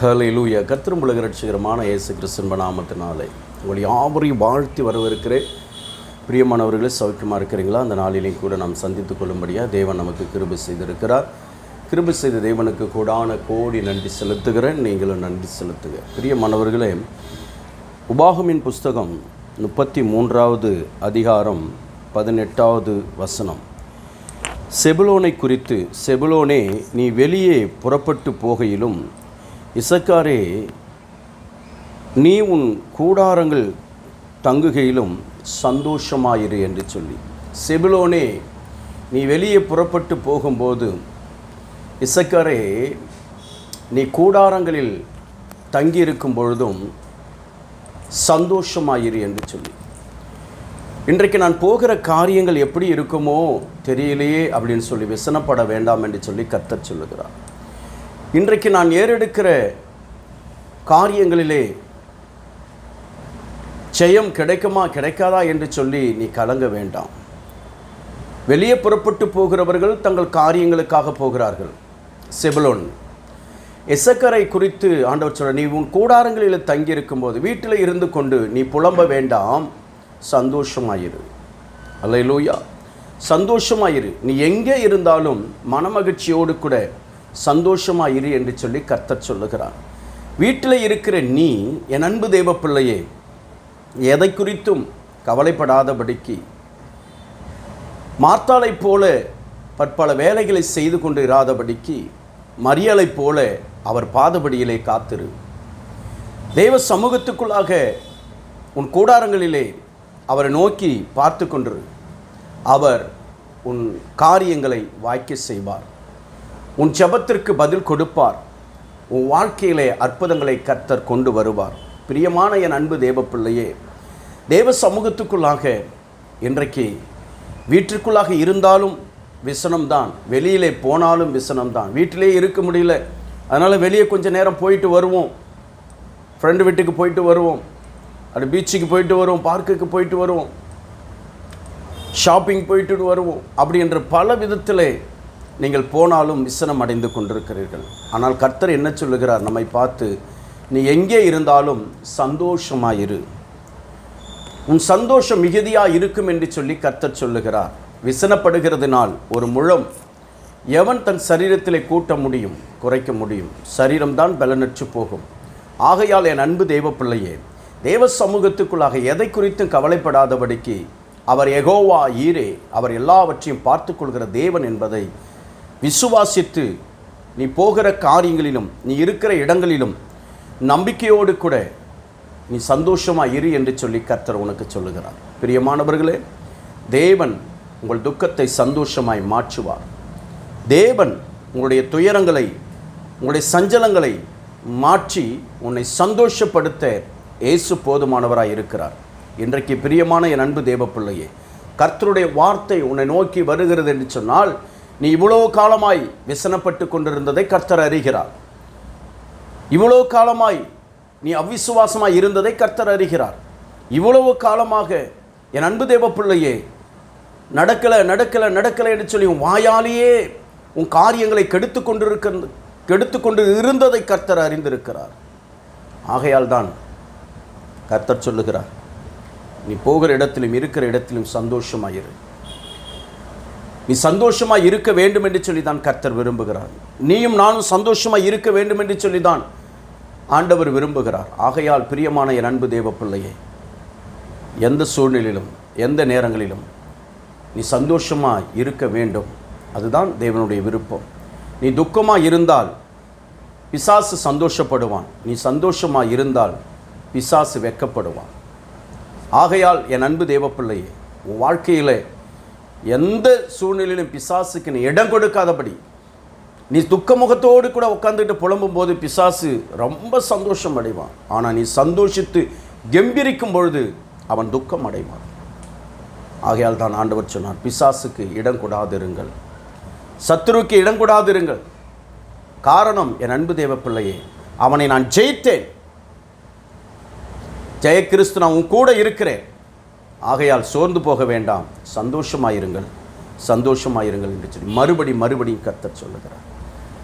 ஹalleluya கர்த்தரும் உலக ரட்சிகரமான இயேசு கிறிஸ்துவின் நாமத்தினாலே உங்கள் யாவரையும் வாழ்த்தி வரவிருக்கிறேன் பிரியமானவர்களே சௌக்கியமாக இருக்கிறீங்களா? அந்த நாளிலையும் கூட நாம் சந்தித்து கொள்ளும்படியாக தேவன் நமக்கு கிருபி செய்திருக்கிறார். கிருபி செய்த தேவனுக்கு கூடான கோடி நன்றி செலுத்துகிறேன். நீங்களும் நன்றி செலுத்துக பிரியமானவர்களே உபாகமின் புஸ்தகம் முப்பத்தி மூன்றாவது அதிகாரம் பதினெட்டாவது வசனம். செபுலோனை குறித்து செபுலோனே நீ வெளியே புறப்பட்டு போகையிலும் இசக்காரே நீ உன் கூடாரங்கள் தங்குகையிலும் சந்தோஷமாயிரு என்று சொல்லி. செபிலோனே நீ வெளியே புறப்பட்டு போகும்போது இசக்காரே நீ கூடாரங்களில் தங்கியிருக்கும் பொழுதும் சந்தோஷமாயிரு என்று சொல்லி. இன்றைக்கு நான் போகிற காரியங்கள் எப்படி இருக்குமோ தெரியலையே அப்படின்னு சொல்லி விசனப்பட வேண்டாம் என்று சொல்லி கத்தர் சொல்லுகிறார். இன்றைக்கு நான் ஏறெடுக்கிற காரியங்களிலே ஜெயம் கிடைக்குமா கிடைக்காதா என்று சொல்லி நீ கலங்க வேண்டாம். வெளியே புறப்பட்டு போகிறவர்கள் தங்கள் காரியங்களுக்காக போகிறார்கள். செபலோன். எசக்கரை குறித்து ஆண்டவர் சொல்ல நீ உன் கூடாரங்களில் தங்கியிருக்கும் போது வீட்டில் இருந்து கொண்டு நீ புலம்ப வேண்டாம். சந்தோஷமாயிரு. அல்லையிலூயா சந்தோஷமாயிரு. நீ எங்கே இருந்தாலும் மனமகிழ்ச்சியோடு கூட சந்தோஷமாயிரு என்று சொல்லி கர்த்தர் சொல்லுகிறார். வீட்டில் இருக்கிற நீ என் அன்பு தேவ பிள்ளையே எதை குறித்தும் கவலைப்படாதபடிக்கு மார்த்தாளைப் போல பற்பல வேலைகளை செய்து கொண்டு இராதபடிக்கு மரியலைப் போல அவர் பாதபடியிலே காத்திரு. தேவ சமூகத்துக்குள்ளாக உன் கூடாரங்களிலே அவரை நோக்கி பார்த்து கொண்டிரு. அவர் உன் காரியங்களை வாய்க்க செய்வார். உன் ஜெபத்திற்கு பதில் கொடுப்பார். உன் வாழ்க்கையிலே அற்புதங்களை கர்த்தர் கொண்டு வருவார். பிரியமான என் அன்பு தேவப்பிள்ளையே தேவ சமூகத்துக்குள்ளாக இன்றைக்கு வீட்டிற்குள்ளாக இருந்தாலும் விசனம்தான் வெளியிலே போனாலும் விசனம்தான். வீட்டிலே இருக்க முடியல. அதனால் வெளியே கொஞ்ச நேரம் போயிட்டு வருவோம். ஃப்ரெண்டு வீட்டுக்கு போயிட்டு வருவோம். அது பீச்சுக்கு போயிட்டு வருவோம் பார்க்குக்கு போயிட்டு வருவோம். ஷாப்பிங் போயிட்டு வருவோம். அப்படி என்ற பல விதத்தில் நீங்கள் போனாலும் விசனம் அடைந்து கொண்டிருக்கிறீர்கள். ஆனால் கர்த்தர் என்ன சொல்லுகிறார்? நம்மை பார்த்து நீ எங்கே இருந்தாலும் சந்தோஷமாயிரு. உன் சந்தோஷம் மிகுதியாக இருக்கும் என்று சொல்லி கர்த்தர் சொல்லுகிறார். விசனப்படுகிறதுனால் ஒரு முழம் எவன் தன் சரீரத்திலே கூட்ட முடியும் குறைக்க முடியும். சரீரம்தான் பலனற்று போகும். ஆகையால் என் அன்பு தெய்வ பிள்ளையே தேவ சமூகத்துக்குள்ளாக எதை குறித்தும் கவலைப்படாதபடிக்கு அவர் எகோவா ஈரே அவர் எல்லாவற்றையும் பார்த்து கொள்கிற தேவன் என்பதை விசுவாசித்து நீ போகிற காரியங்களிலும் நீ இருக்கிற இடங்களிலும் நம்பிக்கையோடு கூட நீ சந்தோஷமாக இரு என்று சொல்லி கர்த்தர் உனக்கு சொல்லுகிறார். பிரியமானவர்களே தேவன் உங்கள் துக்கத்தை சந்தோஷமாய் மாற்றுவார். தேவன் உங்களுடைய துயரங்களை உங்களுடைய சஞ்சலங்களை மாற்றி உன்னை சந்தோஷப்படுத்த இயேசு போதுமானவராக இருக்கிறார். இன்றைக்கு பிரியமான என் அன்பு தேவப்பிள்ளையே கர்த்தருடைய வார்த்தை உன்னை நோக்கி வருகிறது என்று சொன்னால் நீ இவ்வளோ காலமாய் விசனப்பட்டு கொண்டிருந்ததை கர்த்தர் அறிகிறார். இவ்வளோ காலமாய் நீ அவ்விசுவாசமாய் இருந்ததை கர்த்தர் அறிகிறார். இவ்வளவு காலமாக என் அன்பு தேவ பிள்ளையே நடக்கலை நடக்கலை நடக்கலை என்று சொல்லி உன் வாயாலேயே உன் காரியங்களை கெடுத்து கொண்டிருக்க கெடுத்து கொண்டு இருந்ததை கர்த்தர் அறிந்திருக்கிறார். ஆகையால் தான் கர்த்தர் சொல்லுகிறார் நீ போகிற இடத்திலும் இருக்கிற இடத்திலும் சந்தோஷமாயிரு. நீ சந்தோஷமாக இருக்க வேண்டும் என்று சொல்லி தான் கர்த்தர் விரும்புகிறார். நீயும் நானும் சந்தோஷமாக இருக்க வேண்டும் என்று சொல்லி தான் ஆண்டவர் விரும்புகிறார். ஆகையால் பிரியமான என் அன்பு தேவ பிள்ளையே எந்த சூழ்நிலையிலும் எந்த நேரங்களிலும் நீ சந்தோஷமாக இருக்க வேண்டும். அதுதான் தேவனுடைய விருப்பம். நீ துக்கமாக இருந்தால் பிசாசு சந்தோஷப்படுவான். நீ சந்தோஷமாக இருந்தால் பிசாசு வெக்கப்படுவான். ஆகையால் என் அன்பு தேவப்பிள்ளையே உன் வாழ்க்கையில் எந்த சூழ்நிலையிலும் பிசாசுக்கு நீ இடம் கொடுக்காதபடி நீ துக்கமுகத்தோடு கூட உட்காந்துக்கிட்டு புலம்பும் போது பிசாசு ரொம்ப சந்தோஷம் அடைவான் ஆனால் நீ சந்தோஷித்து கெம்பிரிக்கும் பொழுது அவன் துக்கம் அடைவான் ஆகையால் தான் ஆண்டவர் சொன்னார் பிசாசுக்கு இடம் கொடாதிருங்கள். சத்துருவுக்கு இடம் கொடாதிருங்கள். காரணம் என் அன்பு தேவ பிள்ளையே அவனை நான் ஜெயித்தேன். ஜெயக்கிறிஸ்து நான் உன் கூட இருக்கிறேன். ஆகையால் சோர்ந்து போக வேண்டாம். சந்தோஷமாயிருங்கள். சந்தோஷமாயிருங்கள் என்று சொல்லி மறுபடி மறுபடியும் கத்தர் சொல்லுகிறார்.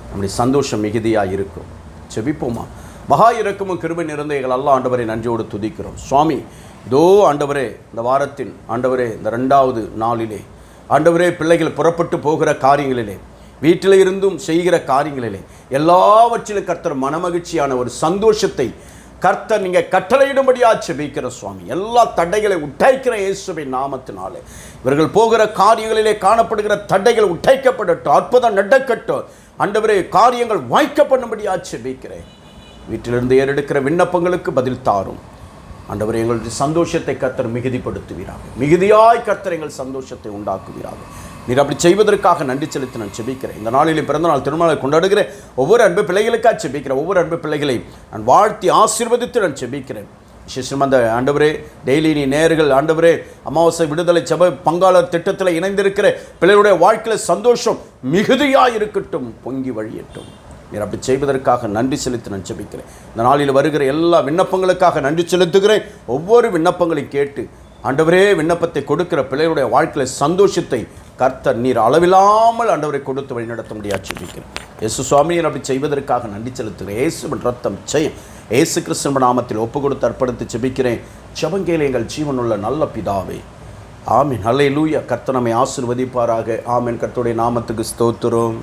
நம்முடைய சந்தோஷம் மிகுதியாக இருக்கும் செபிப்போமா? மகா இறக்கமும் கிருபை நிறைந்த எங்கள் ஆண்டவரை நன்றியோடு துதிக்கிறோம். சுவாமி இதோ ஆண்டவரே இந்த வாரத்தின் ஆண்டவரே இந்த ரெண்டாவது நாளிலே ஆண்டவரே பிள்ளைகள் புறப்பட்டு போகிற காரியங்களிலே வீட்டில் இருந்தும் செய்கிற காரியங்களிலே எல்லாவற்றிலும் கர்த்தர் மனமகிழ்ச்சியான ஒரு சந்தோஷத்தை கர்த்தர் நீங்கள் கட்டளையிடும்படியா செபிக்கிற சுவாமி. எல்லா தடைகளை உடைக்கிற இயேசுவை நாமத்தினாலே. இவர்கள் போகிற காரியங்களிலே காணப்படுகிற தடைகள் உடைக்கப்படட்டும். அற்புதம் நடக்கட்டும். அண்டவரே காரியங்கள் வாய்க்கப்படும்படியா செபிக்கிறேன் வீட்டிலிருந்து ஏறெடுக்கிற விண்ணப்பங்களுக்கு பதில் தாரும். ஆண்டவர் எங்களுடைய சந்தோஷத்தை கர்த்தர் மிகுதிப்படுத்துவீராக. மிகுதியாய் கர்த்தர் எங்கள் சந்தோஷத்தை உண்டாக்குவீராக. நீர் அப்படி செய்வதற்காக நன்றி செலுத்தி நான் செபிக்கிறேன். இந்த நாளிலே பிறந்த நாள் திருமணம் கொண்டாடுகிற ஒவ்வொரு அன்பு பிள்ளைகளுக்காக செபிக்கிறேன். ஒவ்வொரு அன்பு பிள்ளைகளையும் நான் வாழ்த்தி ஆசீர்வதித்து நான் செபிக்கிறேன். விசேஷம் அந்த ஆண்டவரே டெய்லி நீ நேர்கள் ஆண்டவரே அமாவாசை விடுதலை சபை பங்காளர் திட்டத்தில் இணைந்திருக்கிற பிள்ளைகளுடைய வாழ்க்கையில் சந்தோஷம் மிகுதியாக இருக்கட்டும் பொங்கி வழியட்டும். நீர் அப்படி செய்வதற்காக நன்றி செலுத்தி நான் ஜெபிக்கிறேன் இந்த நாளில் வருகிற எல்லா விண்ணப்பங்களுக்காக நன்றி செலுத்துகிறேன். ஒவ்வொரு விண்ணப்பங்களையும் கேட்டு ஆண்டவரே விண்ணப்பத்தை கொடுக்கிற பிள்ளைகளுடைய வாழ்க்கையில் சந்தோஷத்தை கர்த்தர் நீர் அளவில்லாமல் ஆண்டவரை கொடுத்து வழிநடத்த முடியாது ஜெபிக்கிறேன் இயேசு சுவாமியை அப்படி செய்வதற்காக நன்றி செலுத்துகிறேன். இயேசுவின் ரத்தம் செய்யும் இயேசு கிறிஸ்துவ நாமத்தில் ஒப்பு கொடுத்து அர்ப்பணித்து செபிக்கிறேன் ஜெபங்கேல எங்கள் ஜீவனுள்ள நல்ல பிதாவே. ஆமீன். ஹல்லேலூயா கர்த்தர் கர்த்தனமை ஆசீர்வதிப்பாராக. ஆமீன். கர்த்தருடைய நாமத்துக்கு ஸ்தோத்திரம்.